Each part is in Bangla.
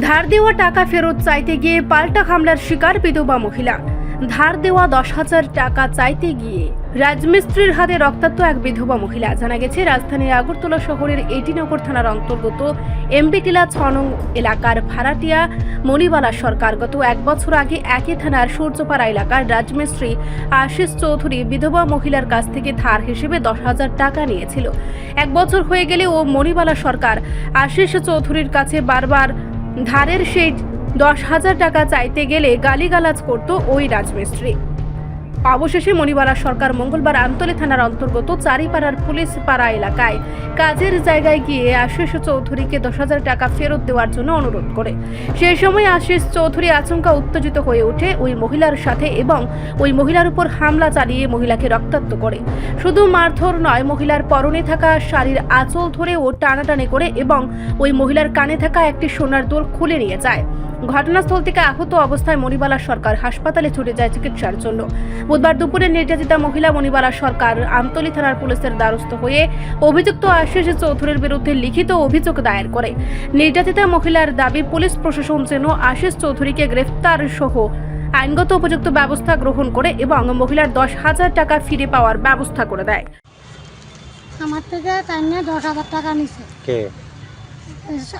ধার দেওয়া টাকা ফেরত চাইতে গিয়ে পাল্টা হামলার শিকার বিধবা মহিলা। ধার দেওয়া দশ হাজার টাকা চাইতে গিয়ে রাজমিস্ত্রির হাতে রক্তাক্ত এক বিধবা মহিলা। জানা গেছে রাজধানীর আগরতলা শহরের এটিনগর থানার অন্তর্গত এমবিটিলা ছনং এলাকার ভাড়াটিয়া মণিবালা সরকার গত এক বছর আগে একই থানার সূর্যপাড়া এলাকার রাজমিস্ত্রি আশিস চৌধুরী বিধবা মহিলার কাছ থেকে ধার হিসেবে দশ হাজার টাকা নিয়েছিল। এক বছর হয়ে গেলে ও মণিবালা সরকার আশিস চৌধুরীর কাছে বারবার ধারের সেই দশ হাজার টাকা চাইতে গেলে গালিগালাজ করত ওই রাজমিস্ত্রি। অবশেষে মণিবালা সরকার মঙ্গলবার আমতলী থানার অন্তর্গত চারিপাড়ার পুলিশ পাড়া এলাকায় কাজের জায়গায় গিয়ে আশিস চৌধুরীকে দশ হাজার টাকা ফেরত দেওয়ার জন্য অনুরোধ করে। সেই সময় আশিস চৌধুরী আচমকা উত্তেজিত হয়ে ওঠে ওই মহিলার সাথে এবং ওই মহিলার উপর হামলা চালিয়ে মহিলাকে রক্তাক্ত করে। শুধু মারধর নয়, মহিলার পরনে থাকা শাড়ির আঁচল ধরে ও টানাটানি করে এবং ওই মহিলার কানে থাকা একটি সোনার দোল খুলে নিয়ে যায়। ঘটনাস্থল থেকে আহত অবস্থায় মণিবালা সরকার হাসপাতালে ছুটে যায় চিকিৎসার জন্য। বুধবার দুপুরে নির্যাতিতা মহিলা মণিবালা সরকার আমতলী থানার পুলিশের দ্বারস্থ হয়ে অভিযুক্ত আশিস চৌধুরীর বিরুদ্ধে লিখিত অভিযোগ দায়ের করে। নির্যাতিতা মহিলার দাবি পুলিশ প্রশাসন যেন আশিস চৌধুরীকে গ্রেফতার সহ আইনগত উপযুক্ত ব্যবস্থা গ্রহণ করে এবং মহিলার দশ হাজার টাকা ফিরে পাওয়ার ব্যবস্থা করে দেয়। আমার থেকে তাই নিয়ে দশ হাজার টাকা নিছে। কে?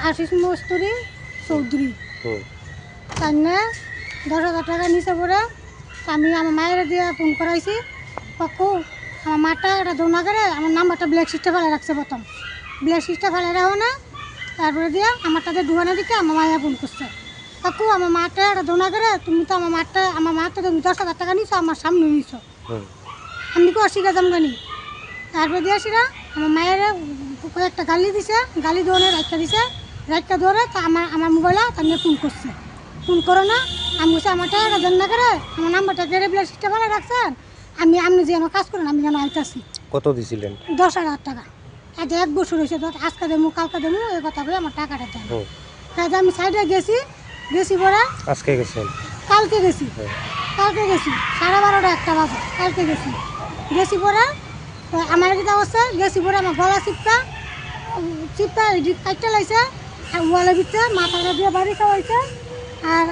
আশিস মস্তুরি চৌধুরী। তাই নিয়ে দশ হাজার টাকা নিছে পরে আমি আমার মায়ের দিয়ে ফোন করাইছি কাকু আমার মাটা একটা দৌনা করে আমার নাম্বারটা ব্ল্যাক সিস্টে ফেলে রাখছে প্রথম। ব্ল্যাক সিস্টে ফেলে রাখো না তারপরে দিয়ে আমারটাতে ডুবানো দিকে আমার মায়া ফোন করছে। কাকু আমার মাটা একটা দৌনা করে তুমি তো আমার মাটা আমার মাটা তুমি দশ হাজার টাকা নিছো আমার সামনে নিছো। আমি কো অস্বীকার যাম গানি তারপরে দিয়েছিলাম আমার মায়ের কয়েকটা গালি দিছে গালি দৌড়ে রাখতে দিছে। রাখতে দৌড়ে তা আমার আমার মোবাইলে নিয়ে ফোন করছে। ফোন করো না আমি বলছি আমার টাকা দেন না করে? আমার নাম্বারটা কেড়ে বলে সিস্টেম রাখছেন? আমি আপনি যেন কাজ করেন আমি যেন আইতাছি। কত দিছিলেন? দশ হাজার টাকা। আজ এক বছর হয়েছে তো আজকে দেবো কালকে দেবো এই কথা বলে আমার টাকাটা দেন। কাজে আমি সাইডে গেছি গেছি পরে আজকে গেছেন? কালকে গেছি। কালকে গেছি সাড়ে বারোটা একটা বাজে কালকে গেছি। গেছি পরে আমার কিতা অবস্থা? গেছি পরে আমার গলা চিপটা চিপটা কাটতে লাগছে ওয়ালের ভিতরে মাথাটা দিয়ে বাড়ি খাওয়াইছে আর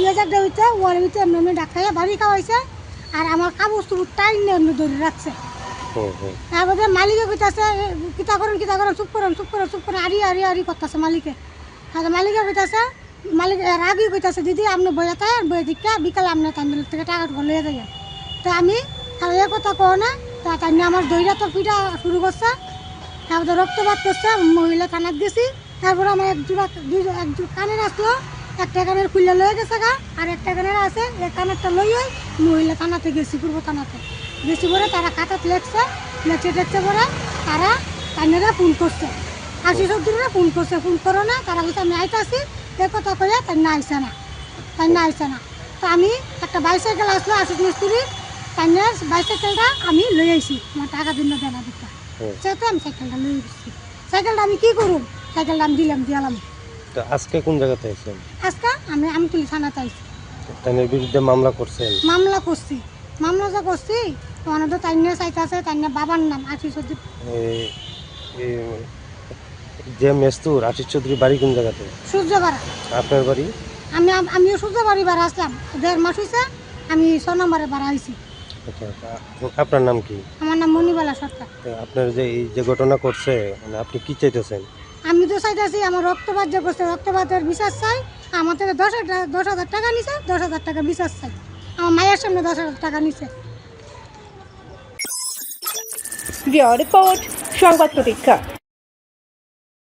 ইয়ে যাকটা হইতে ওয়ালের ভিতরে এমনি এমনি ডাক্তার বাড়ি খাওয়াইছে আর আমার কাগজ তুবুর টাইম এমনি ধরে রাখছে। তারপরে মালিকে কইতাছে কিতা করেন কিতা করেন চুপ করেন চুপ করেন চুপ করেন আরি আরি আরি করতেছে মালিকে। আর মালিকে কইতাছে মালিক রাগি কইতাছে দিদি আপনি বইয়া তাই বইয়ে দিকে বিকালে আপনি তান্দিল থেকে টাকা লইয়া যাই তো আমি আর এ কথা কও না তা তাই আমার দইরা তো পিঠা শুরু করছে তারপরে রক্তপাত করছে মহিলা থানাত গেছি। তারপরে আমার এক জোড়া দুই এক জোড়া কানের আসলো একটা কানের খুললে লয়ে গেছে গা আর একটা কানের আছে এক কানেরটা লই ওই মহিলা থানাতে গেছি পূর্ব থানাতে। গেছি পরে তারা খাতাত লেখছে লেখছে টেখছে পরে তারা কানেরা ফোন করছে। আশি সত্তররা ফোন করছে ফোন করো না তারা বলছে আমি আইতাছি এ কথা কয়ে তাই না আইসে না তাই না আইসে না। তো আমি একটা বাইসাইকেল আসলো আশিস মিস্ত্রি তাই না বাইসাইকেলটা আমি লই আইছি আমার টাকা দিন দেনা দিতে। সেহেতু আমি সাইকেলটা লই গেছি সাইকেলটা আমি কী করুম? সাইকেলটা আমি দিলাম দিলাম তো আজকে কোন জায়গাতে আছেন আজকে আমি আমি তুলি থানাতে আইছি। তাদের বিরুদ্ধে মামলা করছেন? মামলা করছি। মামলা যে করছি ওখানে তো তাই নিয়ে চাইতেছে তাই নিয়ে বাবার নাম আশিস এই- যে মেস্তুর আশিস চৌধুরী বাড়ি কোন জায়গাতে? সূর্যপাড়া আপনার বাড়ি? আমি আমিও সূর্যবাড়ি বাড়া আসলাম। দেড় মাস হয়েছে আমি ছ নম্বরে বাড়া হয়েছি আচ্ছা আপনার নাম কি? আমার নাম মণিবালা সরকার। আপনার যে এই যে ঘটনা করছে মানে আপনি কি চাইতেছেন? আমি তো চাইতেছি আমার রক্তপাত যে করছে, রক্তপাতের বিশ্বাস চাই। আমার থেকে দশ হাজার দশ হাজার টাকা নিছে, দশ হাজার টাকা বিশ্বাস চাই। আমার মায়ের সামনে দশ হাজার টাকা নিছে। রিপোর্ট, সংবাদ প্রতীক্ষা।